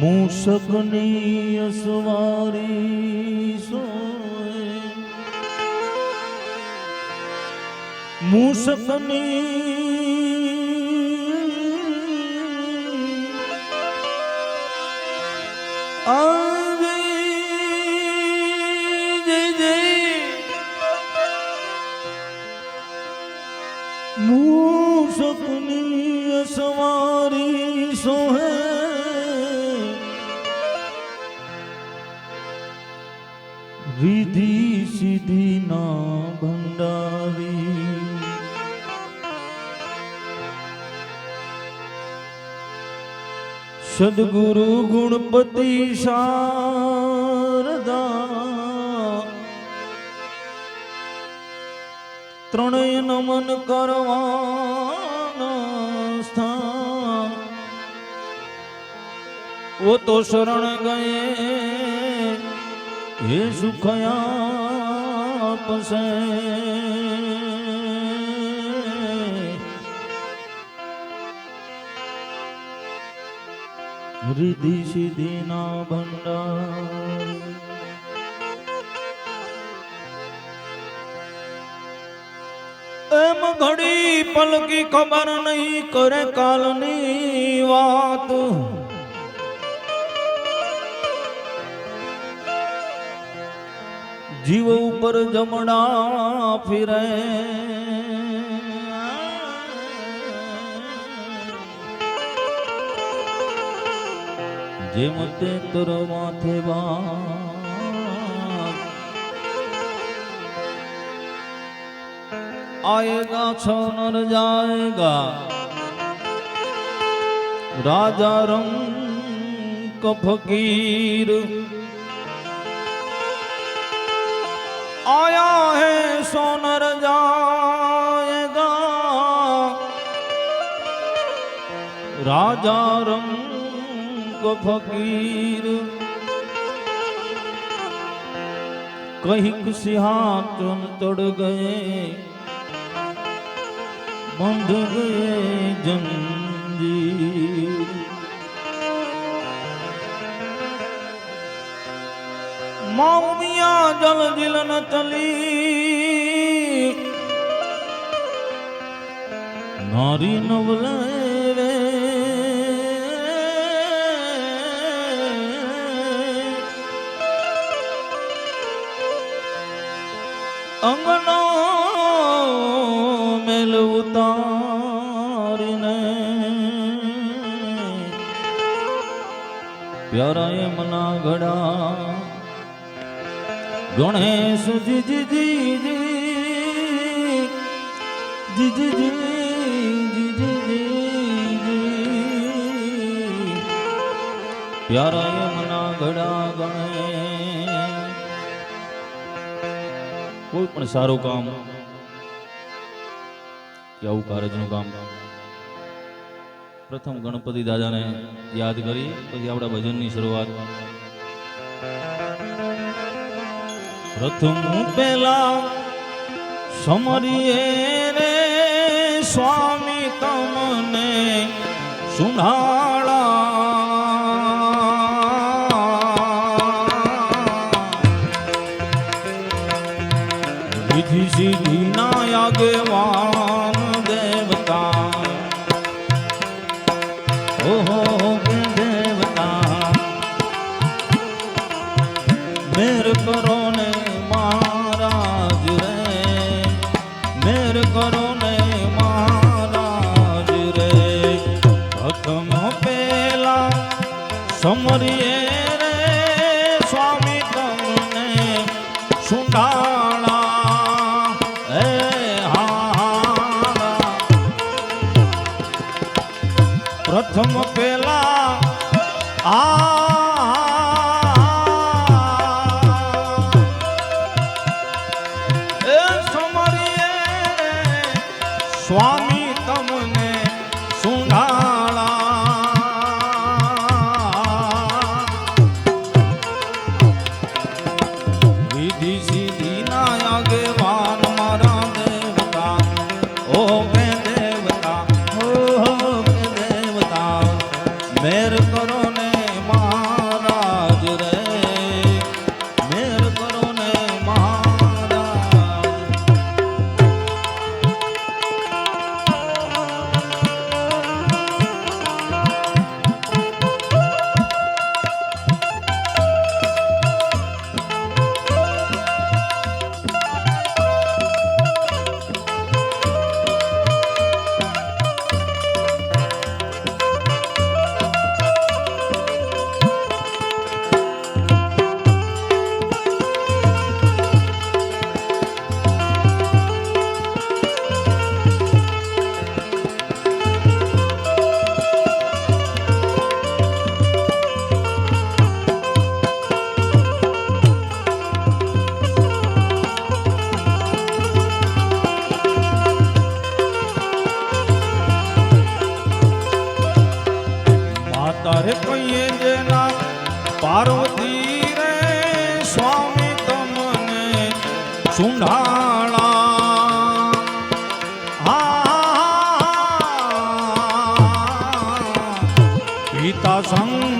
મૂષકની અસવારી સોય મૂષકની આવી સદગુરુ ગુણપતિ શારદા ત્રણય નમન કરવાના સ્થાન ઓ તો શરણ ગયે હે સુખયા પસે રિધિ સિદ્ધિના ભંડાર. એમ ઘડી પલકી ખબર નહીં કરે કાલની વાત. જીવ ઉપર જમણા ફિરે. જેમ તે તરો માથે આયેગા છો નર જાયેગા. રાજા રંગ ફકીર. આયા હે સોનર જાયેગા. રાજા રંગ ગો ફકીર. કહીક સિંહાચન તોડ ગયે બંધ ગયે જંજીર. મૌમિયા જલ દિલ ન ચલી. નારી નવલય ગણેશ. જીજી જીજી જીજી પ્યારા એ મના ઘડા ગણે. કોઈ પણ સારું કામ કે આવું કારજનું કામ. પ્રથમ ગણપતિ દાદાને યાદ કરી, પછી આપણા ભજનની શરૂઆત. પ્રથમ પેલા સમરીએ રે સ્વામી તમને સુનાળા 曾梦 सीता संग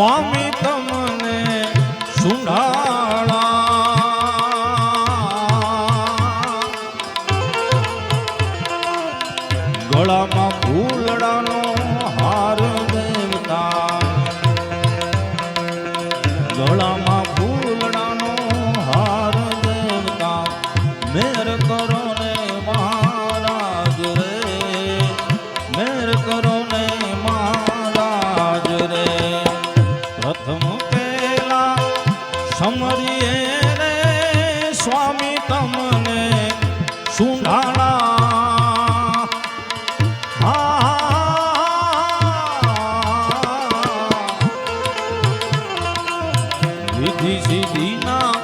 ಸ್ವಾಮಿ સીધી સીધી ના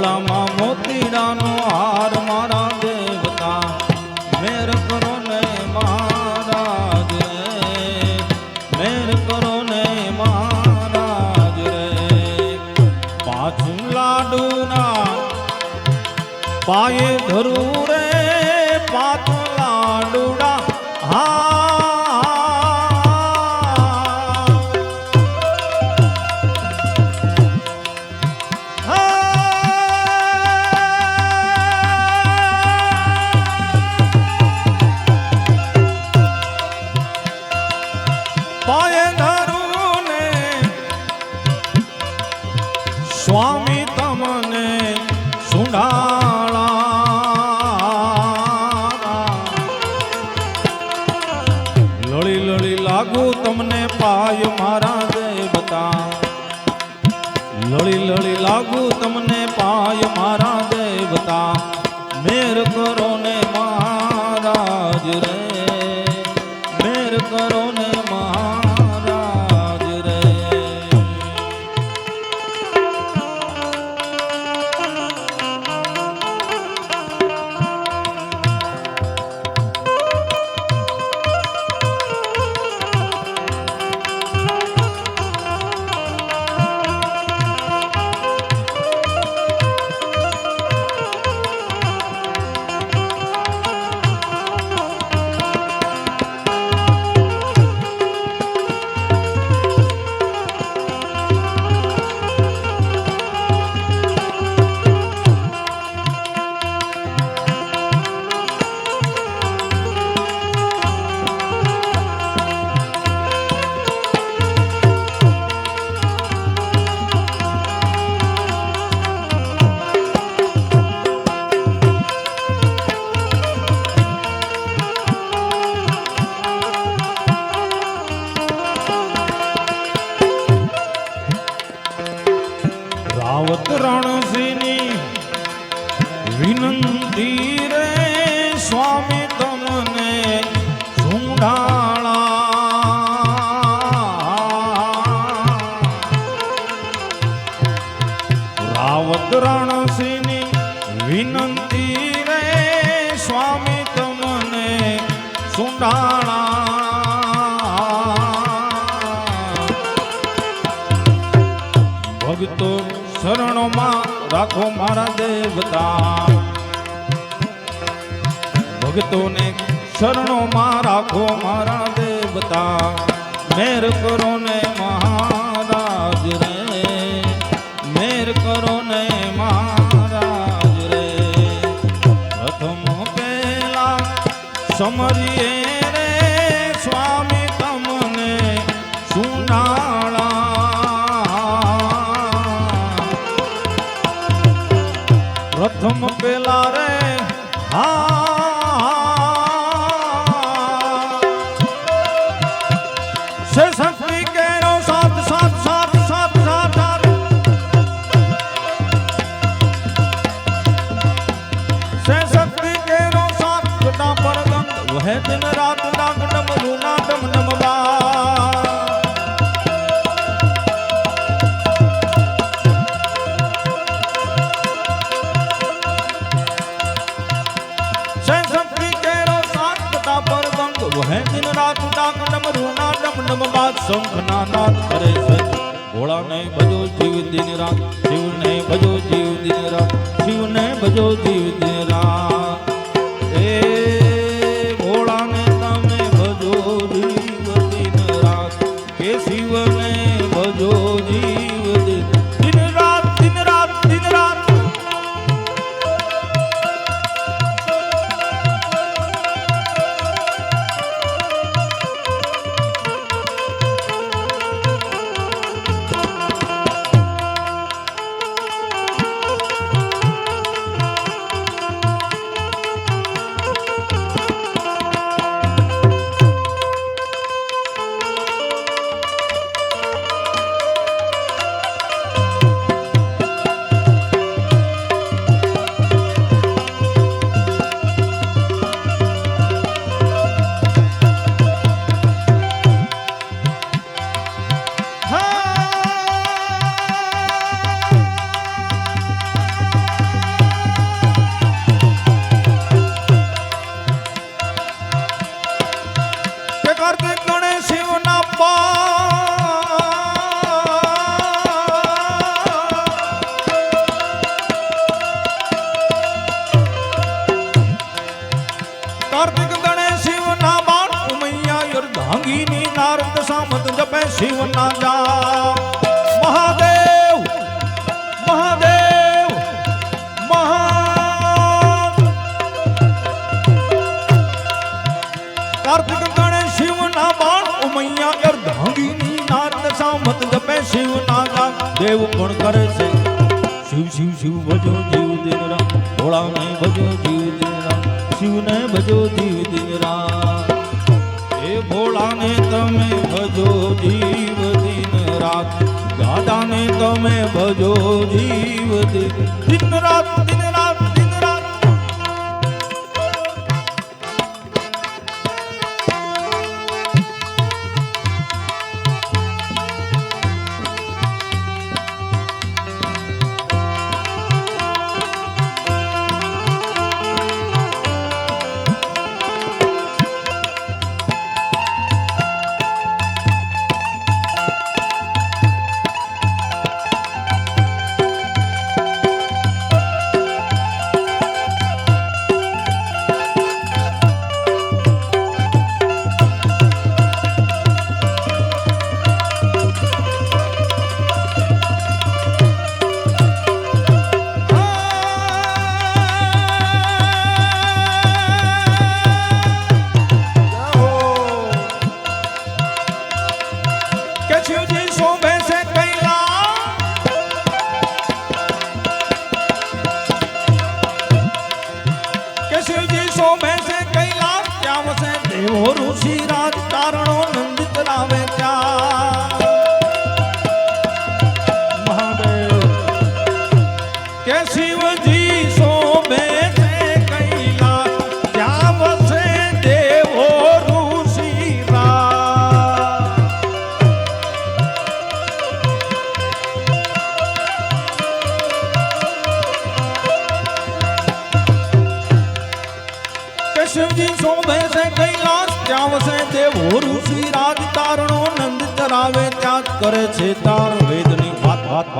ગળામાં મોતીડાનો હાર મારા દેવતા. મેર કરો ને મહારાજ રે. મેર કરો ને મહારાજ રે. પાછું લાડુના પાયે ધરું રે. લળી લળી લાગુ તમને પાય મારા દેવતા લળી લળી લાગુ તમને પાય મારા દેવતા મેર કરો ને ભગતો શરણોમાં રાખો મારા દેવતા. ભગતોને શરણોમાં રાખો મારા દેવતા. મેર કરો ને મહારાજ રે, મેર કરો ને મહારાજ રે. પ્રથમ પહેલા સમરીએ પ્રથમ પેલા રે, હા. કેરો સાત સાત સાત સાત સાત સાત. સે શક્તિ કેરો સાત કટા પરદમ વહે દિન રાત નાગડમ રૂના ડમ ડમ બા નાદ શંખના નાદ કરે છે. ભોળા ને ભજો જીવ દિન રાત શિવ ને ભજો જીવ દિન રાત શિવ ને ભજો જીવ દિન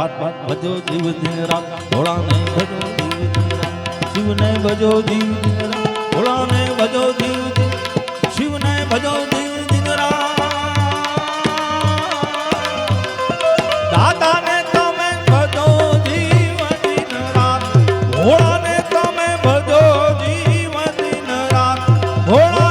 ભટ ભજો જીવ ધીરા ભોળાને ભજો જીવ શિવને ભજો જીવ ધીરા ભોળાને ભજો જીવ શિવને ભજો જીવ ધીરા દાદાને ભોળાને તમે ભજો જીવ દિન રાત ભોળા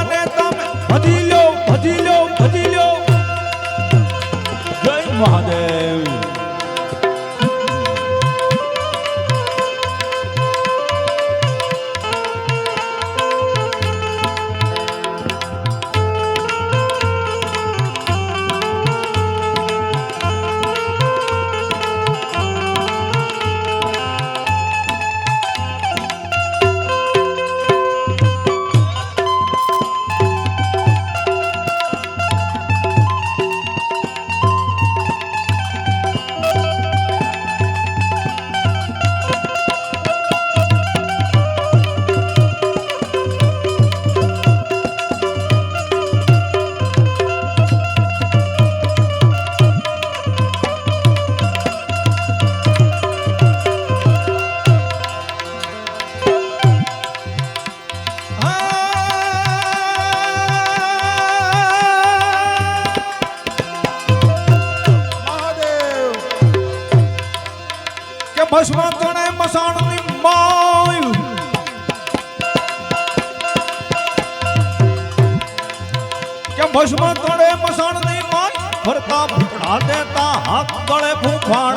我来捧花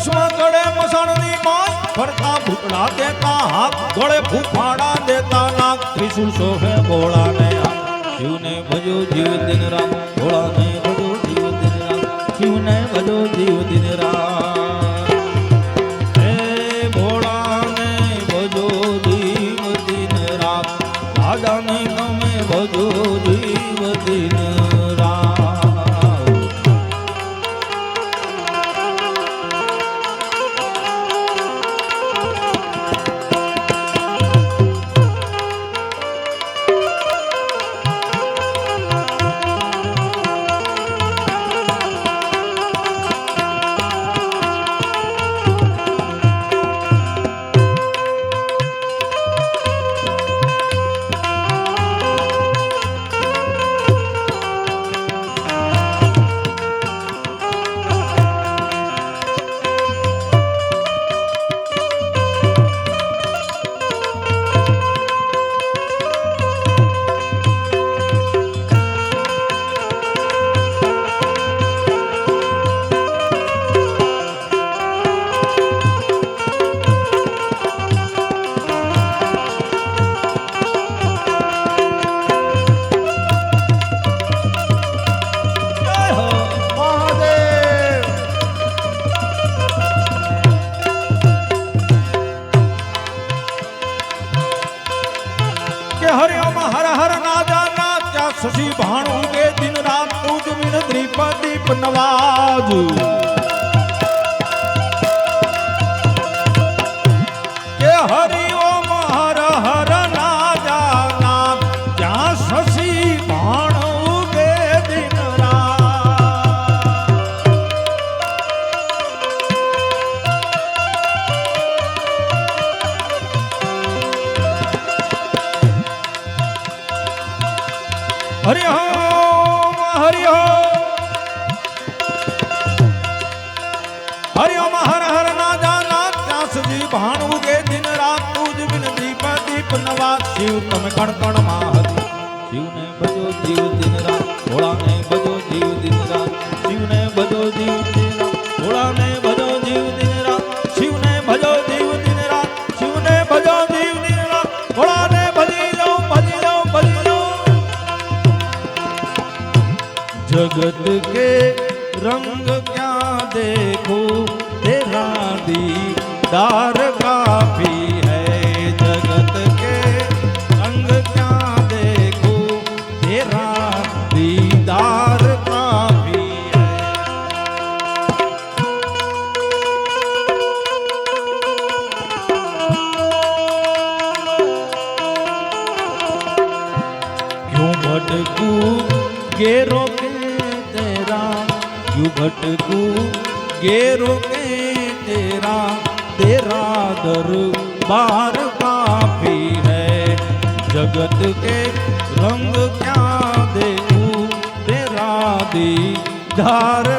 ચશ્મા કડે મસણની માં ફરતા ભૂતડા દેતા હાથ ગળે ફૂફાડા દેતા નાક. ત્રિશુલ સોહે ભોળાને શિવને ભજો જીવ દિન રામ ભોળાને ભજો જીવ દિન રામ શિવને ભજો જીવ દિન રામ અપનવા जगत के रंग क्या देखो तेरा दीदार काफी भटकू गेरो के तेरा तेरा दरबार काफी है जगत के रंग क्या देखूं तेरा दीदार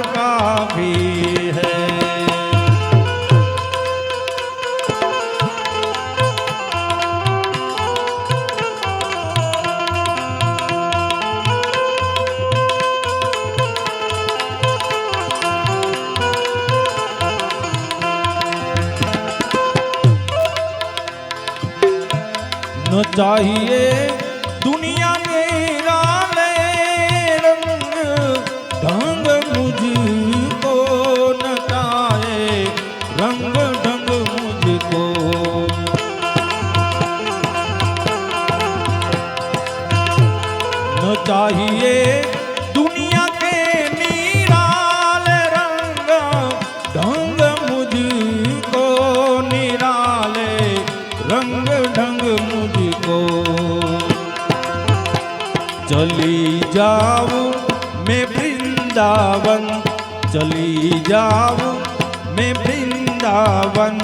चली जाऊं मैं वृंदावन चली जाऊं मैं वृंदावन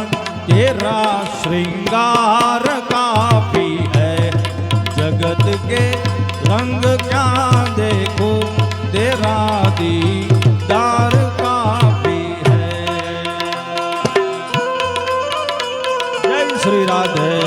तेरा श्रृंगार काफी है जगत के रंग क्या देखो तेरा दीदार काफी है जय श्री राधे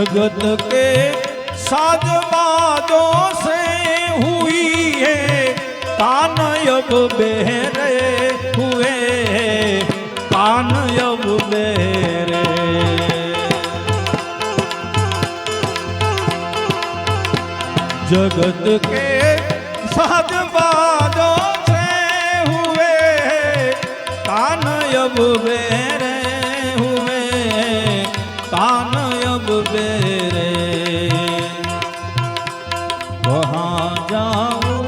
जगत के साजबाजों से हुई है कान अब बहरे हुए कान अब बहरे जगत के साजबाजों से हुए कान अब बेरे हुए कान अब बेरे वहाँ जाऊँ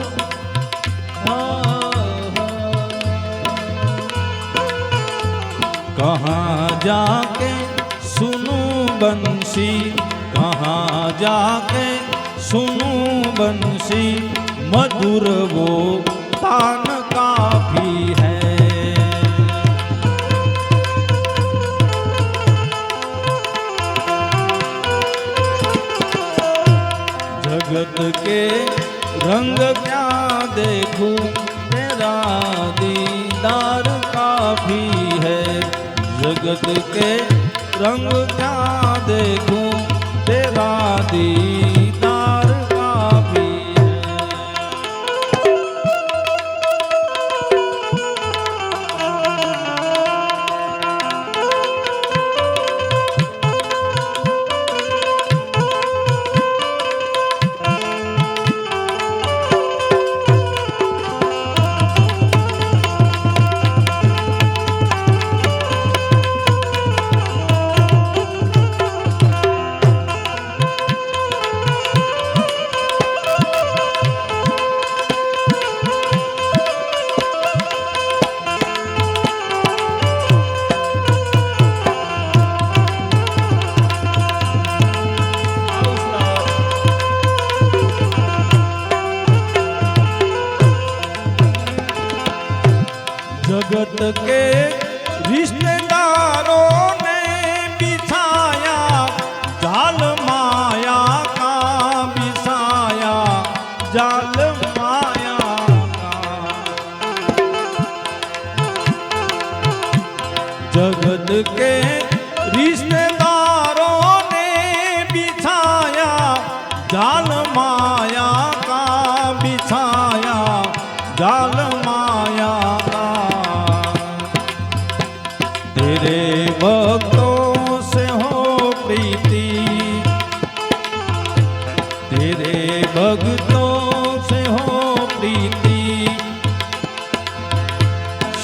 कहाँ जाके सुनू बंसी कहाँ जाके सुनू बंसी मधुर वो देखूं तेरा दीदार काफी है जगत